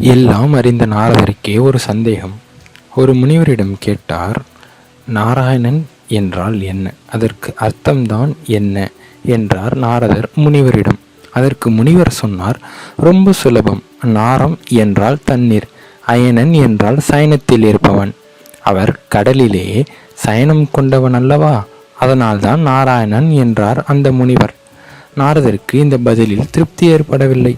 எல்லாம் அறிந்த நாரதருக்கே ஒரு சந்தேகம். ஒரு முனிவரிடம் கேட்டார் நாராயணன் என்றால் என்ன? அதற்கு அர்த்தம்தான் என்ன? என்றார் நாரதர் முனிவரிடம். அதற்கு முனிவர் சொன்னார் ரொம்ப சுலபம். நாரம் என்றால் தண்ணீர் அயனன் என்றால் சயனத்தில் இருப்பவன். அவர் கடலிலே சயனம் கொண்டவன் அல்லவா? அதனால்தான் நாராயணன் என்றார் அந்த முனிவர். நாரதருக்கு இந்த பதிலில் திருப்தி ஏற்படவில்லை.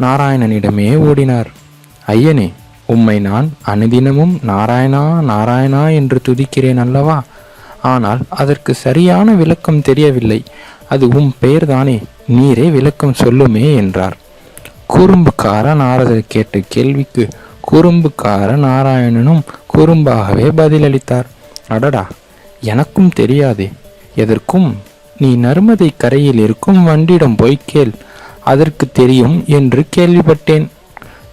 நாராயணனிடமே ஓடினார். ஐயனே உம்மை நான் அனுதினமும் நாராயணா நாராயணா என்று துதிக்கிறேன் அல்லவா? ஆனால் அதற்கு சரியான விளக்கம் தெரியவில்லை. அது உம் பெயர்தானே நீரே விளக்கம் சொல்லுமே என்றார். குறும்புக்கார நாரதர் கேட்ட கேள்விக்கு குறும்புக்கார நாராயணனும் குறும்பாகவே பதிலளித்தார். அடடா எனக்கும் தெரியாதே. எதற்கும்? நீ நர்மதை கரையில் இருக்கும் வண்டிடம் போய் கேள். அதற்கு தெரியும் என்று கேள்விப்பட்டேன்.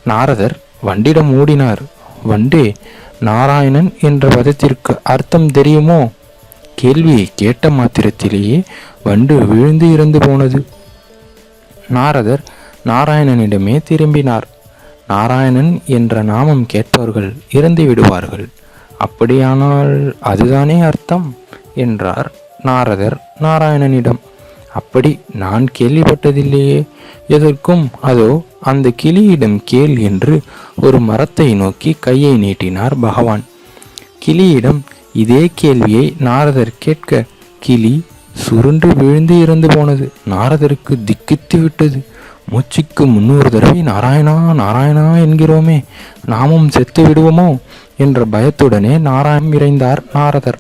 நாரதர் வண்டிடம் ஓடினார். வண்டே நாராயணன் என்ற பதத்திற்கு அர்த்தம் தெரியுமோ? கேள்வியை கேட்ட மாத்திரத்திலேயே வண்டு விழுந்து இறந்து போனது. நாரதர் நாராயணனிடமே திரும்பினார். நாராயணன் என்ற நாமம் கேட்பவர்கள் இறந்து விடுவார்கள். அப்படியானால் அதுதானே அர்த்தம்? என்றார் நாரதர் நாராயணனிடம். அப்படி நான் கேள்விப்பட்டதில்லையே. எதற்கும்? அதோ அந்த கிளியிடம் கேள் என்று ஒரு மரத்தை நோக்கி கையை நீட்டினார் பகவான். கிளியிடம் இதே கேள்வியை நாரதர் கேட்க கிளி சுருண்டு விழுந்து இறந்து போனது. நாரதருக்கு திக்கித்து விட்டது. மூச்சுக்கு முன்னூறு தடவை நாராயணா நாராயணா என்கிறோமே. நாமும் செத்து விடுவோமோ? என்ற பயத்துடனே நாராயணம் இறைந்தார் நாரதர்.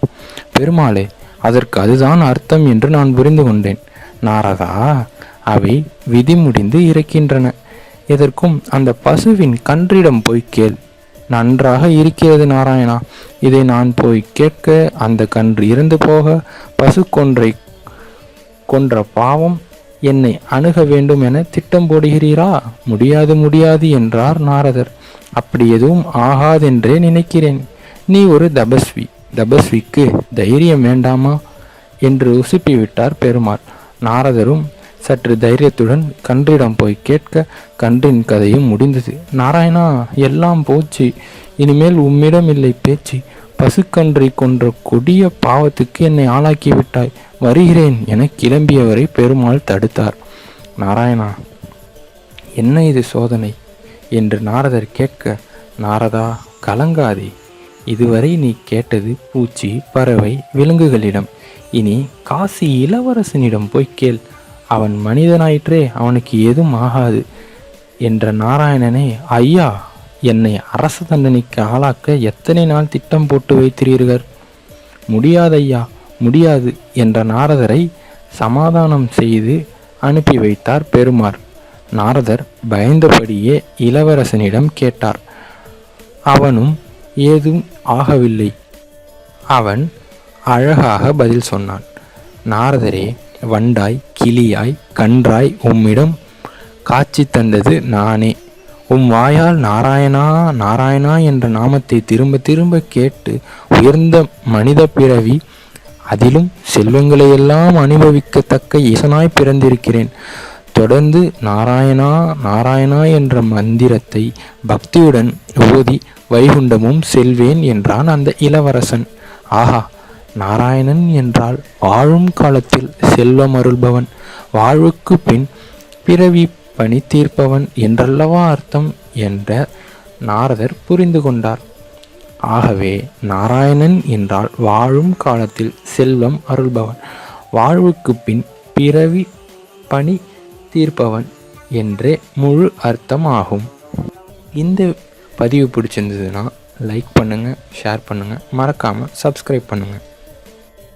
பெருமாளே அதற்கு அதுதான் அர்த்தம் என்று நான் புரிந்து கொண்டேன். நாரதா அவை விதி முடிந்து இறக்கின்றன இதற்கும் அந்த பசுவின் கன்றிடம் போய் கேள். நன்றாக இருக்கிறது நாராயணா. இதை நான் போய் கேட்க அந்த கன்று இறந்து போக பசு கொன்றை கொன்ற பாவம் என்னை அணுக வேண்டும் என திட்டம் போடுகிறீரா? முடியாது முடியாது என்றார் நாரதர். அப்படி எதுவும் ஆகாதென்றே நினைக்கிறேன். நீ ஒரு தபஸ்வி. தபஸ்விக்கு தைரியம் வேண்டாமா? என்று உசுப்பிவிட்டார் பெருமாள். நாரதரும் சற்று தைரியத்துடன் கன்றிடம் போய் கேட்க கன்றின் கதையும் முடிந்தது. நாராயணா எல்லாம் போச்சு. இனிமேல் உம்மிடம் இல்லை பேச்சு. பசுக்கன்றை கொன்ற கொடிய பாவத்துக்கு என்னை ஆளாக்கி விட்டாய். வருகிறேன் என கிளம்பியவரை பெருமாள் தடுத்தார். நாராயணா என்ன இது சோதனை என்று நாரதர் கேட்க நாரதா கலங்காதே. இதுவரை நீ கேட்டது பூச்சி பறவை விலங்குகளிடம். இனி காசி இளவரசனிடம் போய் கேள். அவன் மனிதனாயிற்றே அவனுக்கு ஏதும் ஆகாது என்ற நாராயணனே ஐயா என்னை அரச தண்டனைக்கு ஆளாக்க எத்தனை நாள் திட்டம் போட்டு வைத்தீர்கள் முடியாதையா முடியாது என்ற நாரதரை சமாதானம் செய்து அனுப்பி வைத்தார் பெருமார். நாரதர் பயந்தபடியே இளவரசனிடம் கேட்டார். அவனும் ஏதும் ஆகவில்லை. அவன் அழகாக பதில் சொன்னான். நாரதரே வண்டாய் கிளியாய் கன்றாய் உம்மிடம் காட்சி தந்தது நானே. உம் வாயால் நாராயணா நாராயணா என்ற நாமத்தை திரும்ப திரும்ப கேட்டு உயர்ந்த மனித பிறவி அதிலும் செல்வங்களையெல்லாம் அனுபவிக்கத்தக்க இசனாய் பிறந்திருக்கிறேன். தொடர்ந்து நாராயணா நாராயணா என்ற மந்திரத்தை பக்தியுடன் ஓதி வைகுண்டமும் செல்வேன் என்றான் அந்த இளவரசன். ஆஹா நாராயணன் என்றால் வாழும் காலத்தில் செல்வம் அருள்பவன் வாழ்வுக்கு பின் பிறவி பணி தீர்ப்பவன் என்றல்லவா அர்த்தம் என்ற நாரதர் புரிந்து கொண்டார். ஆகவே நாராயணன் என்றால் வாழும் காலத்தில் செல்வம் அருள்பவன் வாழ்வுக்கு பின் பிறவி பணி தீர்ப்பவன் என்றே முழு அர்த்தம் ஆகும். இந்த பதிவு பிடிச்சிருந்ததுன்னா லைக் பண்ணுங்கள் ஷேர் பண்ணுங்கள் மறக்காமல் சப்ஸ்கிரைப் பண்ணுங்கள்